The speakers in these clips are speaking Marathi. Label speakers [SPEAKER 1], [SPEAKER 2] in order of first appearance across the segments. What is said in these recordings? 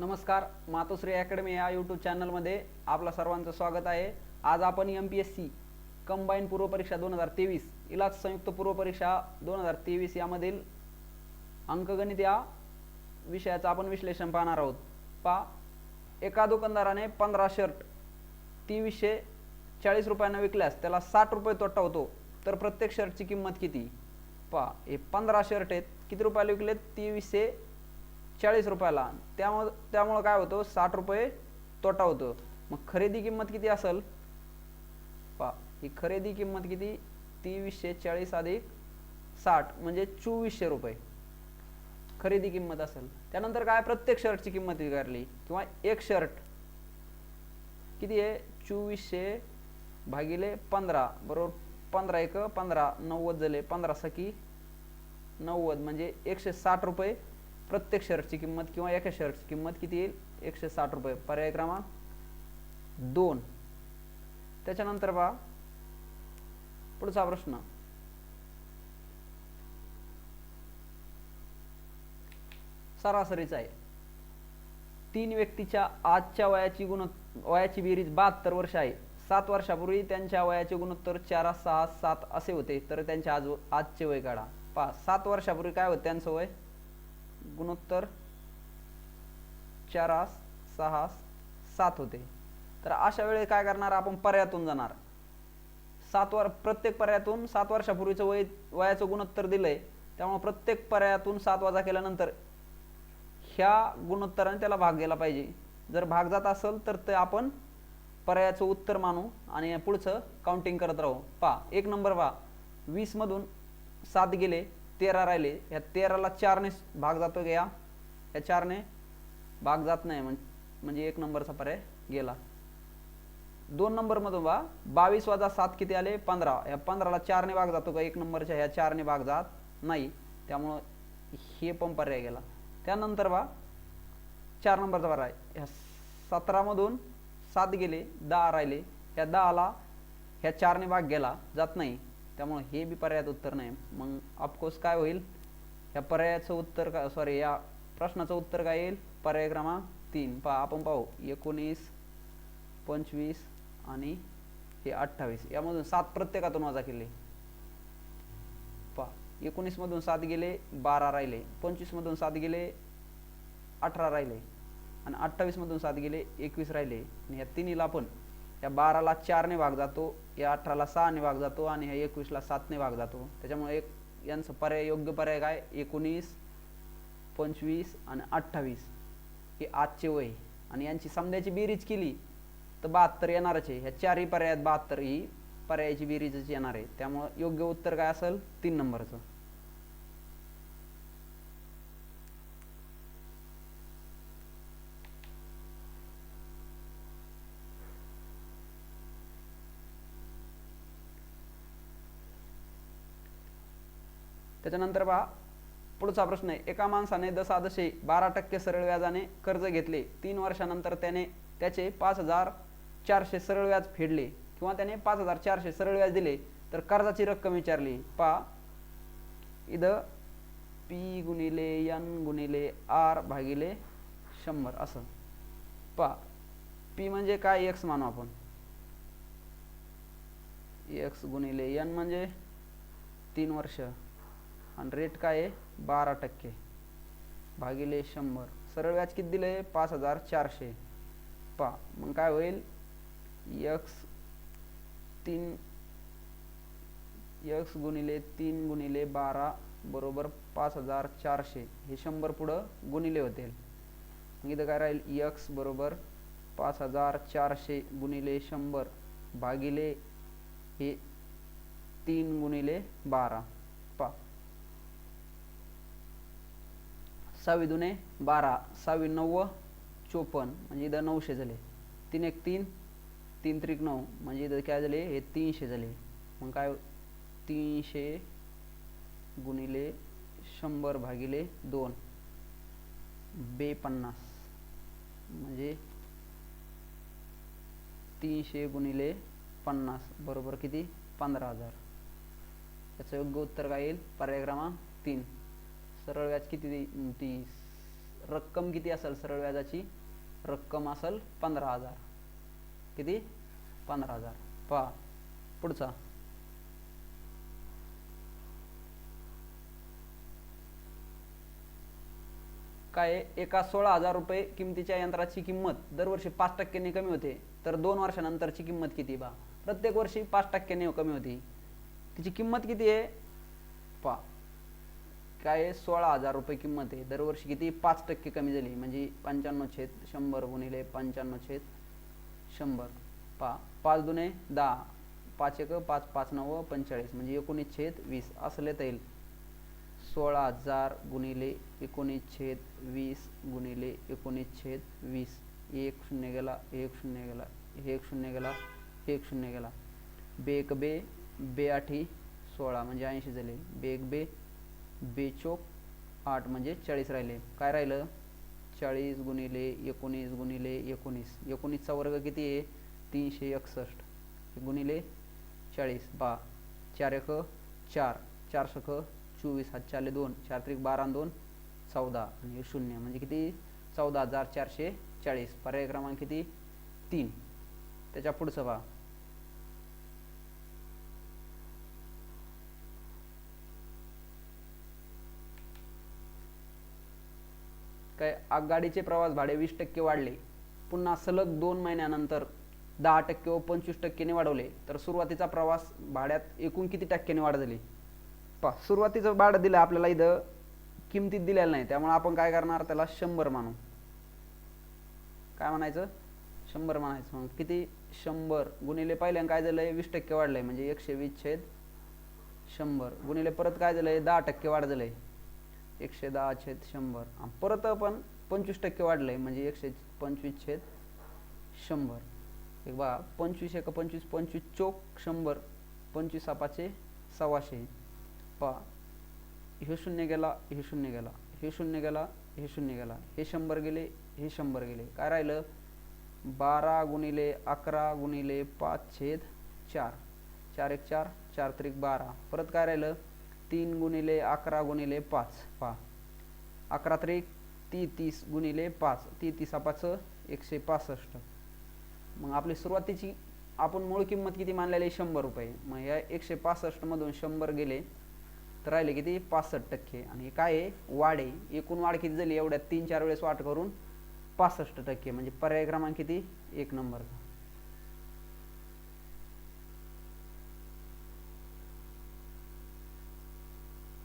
[SPEAKER 1] नमस्कार मातोश्री अकॅडमी या यूट्यूब चॅनलमध्ये आपलं सर्वांचं स्वागत आहे. आज आपण M P S C combine पूर्व परीक्षा दोन हजार तेवीस इलाज संयुक्त पूर्व परीक्षा दोन हजार तेवीस यामधील अंकगणित या विषयाचं आपण विश्लेषण पाहणार आहोत. पा एका दुकानदाराने पंधरा शर्ट तेवीसशे चाळीस रुपयांना विकल्यास त्याला साठ रुपये तोटा होतो. तर प्रत्येक शर्टची किंमत किती? पहा हे पंधरा शर्ट आहेत. किती रुपयाला विकलेत? तेवीसशे चाळीस रुपयाला त्यामुळं त्यामुळं काय होतं साठ रुपये तोटा होतो. मग खरेदी किंमत किती असेल? पहा ही खरेदी किंमत किती? तेवीसशे चाळीस अधिक साठ म्हणजे चोवीसशे रुपये. खरेदी किंमत असेल. त्यानंतर काय प्रत्येक शर्टची किंमत विकारली किंवा एक शर्ट. किती आहे? चोवीसशे भागिले पंधरा. बरोबर पंधरा एक पंधरा नव्वद झाले पंधरा सखी नव्वद म्हणजे एकशे साठ रुपये प्रत्येक शर्टची किंमत किंवा एका शर्टची किंमत किती येईल? एकशे साठ रुपये. पर्याय क्रमांक दोन. त्याच्यानंतर पहा. पुढचा प्रश्न. सरासरीचा आहे. तीन व्यक्तीच्या आजच्या वयाची गुण वयाची बेरीज बहात्तर वर्ष आहे. सात वर्षापूर्वी त्यांच्या वयाचे गुणोत्तर चार सहा सात असे होते. तर त्यांच्या आज आजचे वय काढा. पहा सात वर्षापूर्वी काय होतं? त्यांचं वय गुणोत्तर चारास सहा सात होते. तर अशा वेळी काय करणार? आपण पर्यायातून जाणार. सात वर प्रत्येक पर्यायातून सात वर्षापूर्वीचं वय वयाचं गुणोत्तर दिलंय. त्यामुळे प्रत्येक पर्यायातून सात वाजा केल्यानंतर ह्या गुणोत्तराने त्याला भाग गेला पाहिजे. जर भाग जात असेल तर ते आपण पर्यायाचं उत्तर मानू आणि पुढचं काउंटिंग करत राहू. पहा एक नंबर पहा. वीसमधून सात गेले. तेरा राहिले. या तेराला चारने भाग जातो का या? या चारने भाग जात नाही म्हण म्हणजे एक नंबरचा पर्याय गेला. दोन नंबरमधून बा बावीस वजा सात किती आले? पंधरा. या पंधराला चारने भाग जातो का? एक नंबरच्या ह्या चारने भाग जात नाही. त्यामुळं हे पण पर्याय गेला. त्यानंतर बा चार नंबरचा पर्याय. ह्या सतरामधून सात गेले दहा राहिले. ह्या दहाला ह्या चारने भाग गेला जात नाही. त्यामुळे हे बी पर्यायात उत्तर नाही. मग ऑफकोर्स काय होईल? या पर्यायाचं उत्तर का सॉरी या प्रश्नाचं उत्तर काय येईल? पर्याय क्रमांक तीन. पहा आपण पाहू. एकोणीस पंचवीस आणि हे अठ्ठावीस. यामधून सात प्रत्येकातून वजा केले पहा एकोणीसमधून सात गेले बारा राहिले. पंचवीसमधून सात गेले अठरा राहिले. आणि अठ्ठावीसमधून सात गेले एकवीस राहिले. आणि या तिन्हीला पण या बाराला चारने भाग जातो या अठराला सहाने भाग जातो आणि ह्या एकवीसला सातने भाग जातो. त्याच्यामुळे एक यांचं पर्याय योग्य पर्याय काय? एकोणीस पंचवीस आणि अठ्ठावीस. हे आजचे वय. आणि यांची समजायची बेरीज केली तर बहात्तर येणारच आहे. ह्या चारही पर्यायात बहात्तर ही पर्यायाची बेरीजच येणार आहे. त्यामुळं योग्य उत्तर काय असेल? तीन नंबरचं. त्याच्यानंतर पहा पुढचा प्रश्न आहे. एका माणसाने दशादशे बारा टक्के सरळ व्याजाने कर्ज घेतले. तीन वर्षानंतर त्याने त्याचे पाच हजार चारशे सरळ व्याज फेडले किंवा त्याने पाच हजार चारशे सरळ व्याज दिले तर कर्जाची रक्कम विचारली. पहा इथं पी गुणिले एन गुणिले आर भागिले शंभर असं. पहा पी म्हणजे काय? एक्स मानू आपण. एक्स गुणिले एन म्हणजे तीन वर्ष. आणि रेट काय आहे? बारा टक्के. भागिले शंभर. सरळ व्याज किती दिलं आहे पाच हजार चारशे. पा. मग काय होईल? यक्स तीन यक्स गुणिले तीन गुणिले बारा बरोबर पाच हजार चारशे. हे शंभर पुढं गुणिले होतील. मग इथं काय राहील? यक्स बरोबर पाच हजार चारशे गुणिले शंभर भागिले हे तीन गुणिले बारा पा सहावी दुने बारा सहावी नव्व चोपन्न म्हणजे इथं नऊशे झाले. तीन एक तीन तीन त्रिक नऊ म्हणजे इथं काय झाले? हे तीनशे झाले. मग काय? तीनशे गुणिले शंभर भागिले दोन. बेपन्नास. म्हणजे तीनशे गुणिले पन्नास बरोबर किती? पंधरा हजार. त्याचं योग्य उत्तर काय येईल? पर्याय क्रमांक तीन. सरळ व्याज किती ती रक्कम किती असेल सरळ व्याजाची? रक्कम असेल पंधरा हजार. किती? पंधरा हजार. पहा पुढचा. काय एका सोळा हजार रुपये किमतीच्या यंत्राची किंमत दरवर्षी पाच टक्क्यांनी कमी होते. तर दोन वर्षानंतरची किंमत किती बा प्रत्येक वर्षी पाच टक्क्यांनी कमी होती. तिची किंमत किती आहे? पा काय आहे? सोळा हजार रुपये किंमत आहे. दरवर्षी किती? पाच टक्के कमी झाली. म्हणजे पंच्याण्णव छेद शंभर गुणिले पंच्याण्णव छेद शंभर. पा पाच दुने दहा. पाच एक पाच पाच नऊ पंचेचाळीस. म्हणजे एकोणीस छेद वीस. असं लिहिता येईल. सोळा हजार गुणिले एकोणीस छेद वीस गुणिले एकोणीस छेद वीस. एक शून्य गेला एक शून्य गेला एक शून्य गेला एक शून्य गेला. बेक बे बे आठी सोळा. म्हणजे ऐंशी झाले. बेक बे बेचोक आठ म्हणजे चाळीस राहिले. काय राहिलं? चाळीस गुणिले एकोणीस गुणिले एकोणीस. एकोणीसचा वर्ग किती आहे? तीनशे एकसष्ट. गुणिले चाळीस. बा. चार एक चार. चार शक चोवीस. हात चारले दोन. चार त्रिक बारा दोन चौदा. आणि शून्य. म्हणजे किती? चौदा हजार चारशे चाळीस. पर्याय क्रमांक किती? तीन. त्याच्या पुढचं पहा. काय आगगाडीचे प्रवास भाडे वीस टक्के वाढले. पुन्हा सलग दोन महिन्यानंतर दहा टक्के व पंचवीस टक्क्याने वाढवले. तर सुरुवातीचा प्रवास भाड्यात एकूण किती टक्क्याने वाढ झाली पा सुरुवातीचं भाडं दिलं आपल्याला इथं किमतीत दिलेलं नाही. त्यामुळे आपण काय करणार? त्याला शंभर मानू. काय म्हणायचं? शंभर म्हणायचं. मग किती? शंभर गुणिले पहिल्यांदा काय झालंय? वीस टक्के वाढलंय. म्हणजे एकशे वीस छेद शंभर. गुणिले परत काय झालंय? दहा टक्के वाढ झालंय. एकशे दहा छेद शंभर. परत पण पंचवीस टक्के वाढलंय म्हणजे एकशे पंचवीस छेद शंभर. एक बा पंचवीस एक पंचवीस पंचवीस चोक शंभर पंचवीस सापाचे सव्वाशे. पा हे शून्य गेला हे शून्य गेला हे शून्य गेला हे शून्य गेला. हे शंभर गेले हे शंभर गेले. काय राहिलं? बारा गुणिले अकरा गुणिले पाच छेद चार. चार एक चार चार त्रिक बारा. परत काय राहिलं? तीन गुणिले अकरा गुणिले पाच. पा अकरा तरी ती तीस गुणिले पाच. ती तीसापाचं एकशे पासष्ट. मग आपली सुरुवातीची आपण मूळ किंमत किती मानलेली आहे? शंभर रुपये. मग या एकशे पासष्टमधून शंभर गेले तर राहिले किती? पासष्ट टक्के. आणि हे काय आहे? वाढ आहे. एकूण वाढ किती झाली? एवढ्या तीन चार वेळेस वाट करून पासष्ट टक्के. म्हणजे पर्याय क्रमांक किती? एक नंबरचा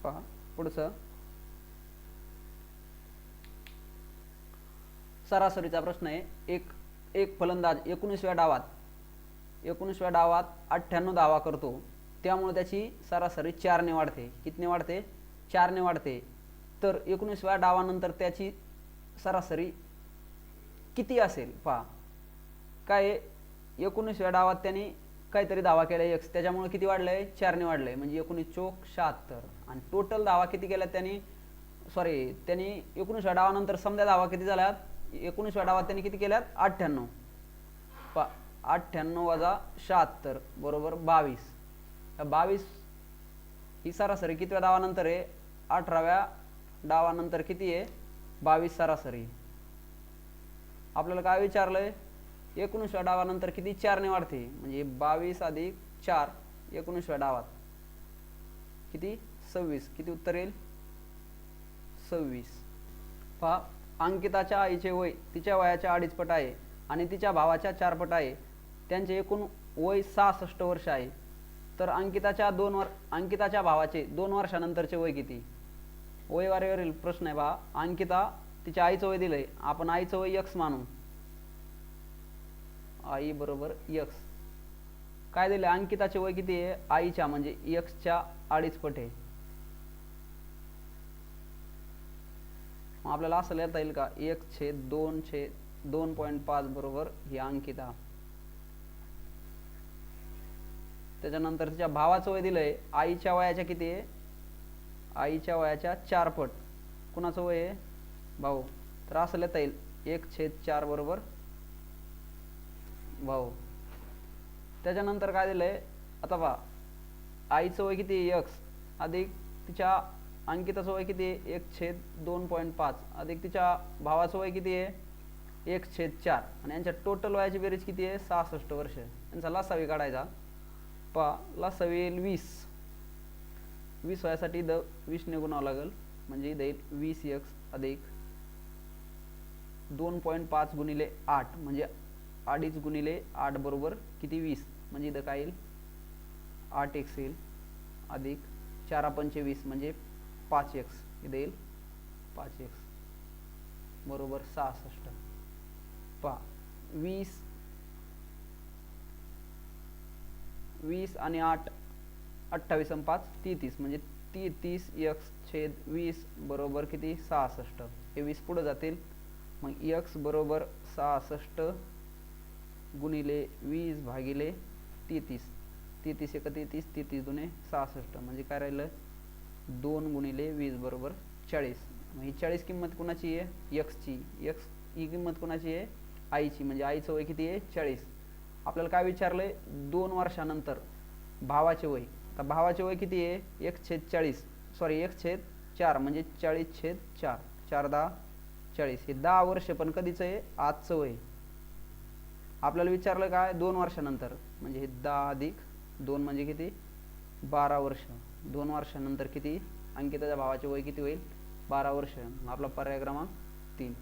[SPEAKER 1] पहा पुढचं. सरासरीचा प्रश्न आहे एक एक फलंदाज एकोणीसव्या डावात एकोणीसव्या डावात अठ्ठ्याण्णव धावा करतो. त्यामुळे त्याची सरासरी चारने वाढते. कितने वाढते? चारने वाढते. तर एकोणीसव्या डावानंतर त्याची सरासरी किती असेल? पहा. काय एकोणीसव्या डावात त्यांनी काहीतरी दावा केला एक्स त्याच्यामुळे किती वाढलंय? चारने वाढलंय. म्हणजे एकोणीस चोक शहात्तर. आणि टोटल दावा किती केला त्यांनी? सॉरी त्यांनी एकोणीसव्या डावानंतर समजा दावा किती झाल्यात एकोणीसव्या डावात त्यांनी किती केल्यात? अठ्ठ्याण्णव. पा अठ्ठ्याण्णव वजा शहात्तर बरोबर बावीस. बावीस ही सरासरी कितव्या डावानंतर आहे? अठराव्या डावानंतर किती आहे? बावीस सरासरी. आपल्याला काय विचारलंय? एकोणीसव्या डावानंतर किती चारने वाढते? म्हणजे बावीस अधिक चार एकोणीसव्या डावात. किती? सव्वीस. किती उत्तर येईल? सव्वीस. पहा अंकिताच्या आईचे वय तिच्या वयाच्या अडीच पट आहे आणि तिच्या भावाच्या चार पट आहे. त्यांचे एकूण वय सहासष्ट वर्ष आहे. तर अंकिताच्या दोन वर अंकिताच्या भावाचे दोन वर्षानंतरचे वय किती? वय वारेवरील प्रश्न आहे बा अंकिता तिच्या आईचं वय दिलंय. आपण आईचं वय यक्स मानू. आई बरोबर यक्स काय दिलं? अंकिताचे वय किती आहे? आईच्या म्हणजे यक्सच्या अडीच पट आहे. मग आपल्याला असं लिहिता येईल का? एक छेद दोन छेद दोन पॉईंट पाच बरोबर ही अंकिता. त्याच्यानंतर तिच्या भावाचं वय दिलंय. आईच्या वयाच्या किती आहे? आईच्या वयाच्या चार पट कुणाचं वय आहे? भाऊ. तर असं लिहिता येईल. एक छेद चार बरोबर भाऊ. त्याच्यानंतर काय दिलंय? आता पहा आईचं वय किती यक्स अधिक तिच्या अंकिताचं वय किती आहे? एक छेद दोन पॉईंट पाच. अधिक तिच्या भावाचं वय किती आहे? एक छेद चार. आणि यांच्या टोटल वयाची बेरीज किती आहे? सहासष्ट वर्ष. यांचा लासावी काढायचा. पा लासावी येईल वीस. वीस वयासाठी द वीस गुणावं लागेल. म्हणजे इथं येईल वीस एक्स अधिक दोन पॉईंट पाच गुणिले आठ. म्हणजे अडीच गुणिले आठ बरोबर किती वीस? म्हणजे इथं काय येईल? आठ एक्स येईल अधिक चारा पंचे वीस म्हणजे पाच एक्स इथं येईल पाच एक्स बरोबर सहासष्ट. पहा वीस वीस आणि आठ अठ्ठावीस आणि पाच तेहतीस. म्हणजे ती तीस एक्स छेद वीस बरोबर किती? सहासष्ट. हे वीस पुढे जातील. मग एक्स बरोबर सहासष्ट गुणिले वीस भागिले तेहतीस. तेहतीस एक तेहतीस तेहतीस दुने सहासष्ट. म्हणजे काय राहिलं? दोन गुणिले वीस बरोबर चाळीस. मग ही चाळीस किंमत कुणाची आहे? यक्सची यक्स ही किंमत कुणाची आहे? आईची म्हणजे आईचं वय किती आहे? चाळीस. आपल्याला काय विचारलंय? दोन वर्षानंतर भावाचे वय. आता भावाचे वय किती आहे? एक छेद चाळीस. सॉरी एक छेद चार. म्हणजे चाळीस छेद चार. चार दहा चाळीस. हे दहा वर्ष पण कधीचं आहे? आजचं वय. आपल्याला विचारलं काय? दोन वर्षानंतर. म्हणजे हे दहा अधिक दोन म्हणजे किती? बारा वर्ष. दोन वर्षानंतर किती? अंकिताच्या भावाचे वय किती होईल? बारा वर्ष. आपला पर्याय क्रमांक तीन.